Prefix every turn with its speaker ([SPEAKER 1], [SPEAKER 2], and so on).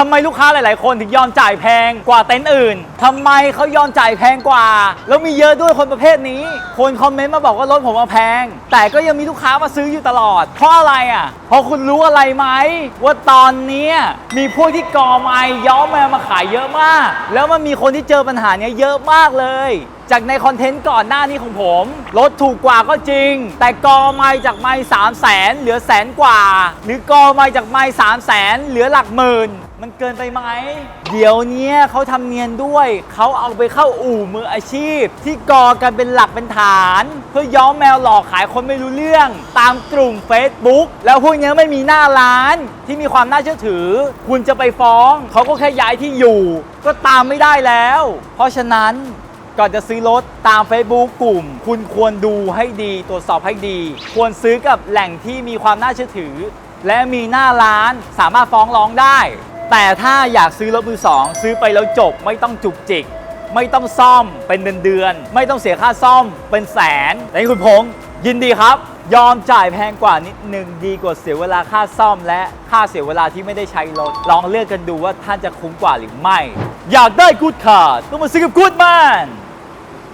[SPEAKER 1] ทำไมลูกค้าหลาย ๆ คนถึงยอมจ่ายแพงกว่าเต็นท์อื่นทำไมเขายอมจ่ายแพงกว่า แล้วมีเยอะด้วยคนประเภทนี้ คนคอมเมนต์มาบอกว่ารถผมมาแพง แต่ก็ยังมีลูกค้ามาซื้ออยู่ตลอด เพราะอะไรอะเพราะคุณรู้อะไรไหมว่าตอนนี้มีพวกที่กอไม้ย้อมแมวมาขายเยอะมาก แล้วมันมีคนที่เจอปัญหาเนี้ยเยอะมากเลยจากในคอนเทนต์ก่อนหน้านี้ของผมรถถูกกว่าก็จริง แต่กอไม้จากไม้สามแสนเหลือแสนกว่า หรือกอไม้จากไม้สามแสนเหลือหลักหมื่น มันเกินไปไหม เดี๋ยวเนี้ยเขาทำเนียนด้วย เขาเอาไปเข้าอู่มืออาชีพ ที่กอกันเป็นหลักเป็นฐาน เพื่อย้อมแมวหลอกขายคนไม่รู้เรื่อง ตามกลุ่ม Facebook แล้วพวกเนี้ยไม่มีหน้าร้านที่มีความน่าเชื่อถือ คุณจะไปฟ้อง เขาก็แค่ย้ายที่อยู่ ก็ตามไม่ได้แล้ว เพราะฉะนั้นก่อนจะซื้อรถตาม Facebook กลุ่ม คุณควรดูให้ดีตรวจสอบให้ดี ควรซื้อกับแหล่งที่มีความน่าเชื่อถือ และมีหน้าร้านสามารถฟ้องร้องได้ แต่ถ้าอยากซื้อรถมือสองซื้อไปแล้วจบไม่ต้องจุกจิก ไม่ต้องซ่อมเป็นเดือนเดือน ไม่ต้องเสียค่าซ่อมเป็นแสนแต่นี่คุณพงษ์ยินดีครับ ยอมจ่ายแพงกว่านิดนึงดีกว่าเสียเวลาค่าซ่อม และค่าเสียเวลาที่ไม่ได้ใช้รถลองเลือกกันดูว่าท่านจะคุ้มกว่าหรือไม่ อยากได้กูดคาร์ต้องมาซื้อกับกูดแมน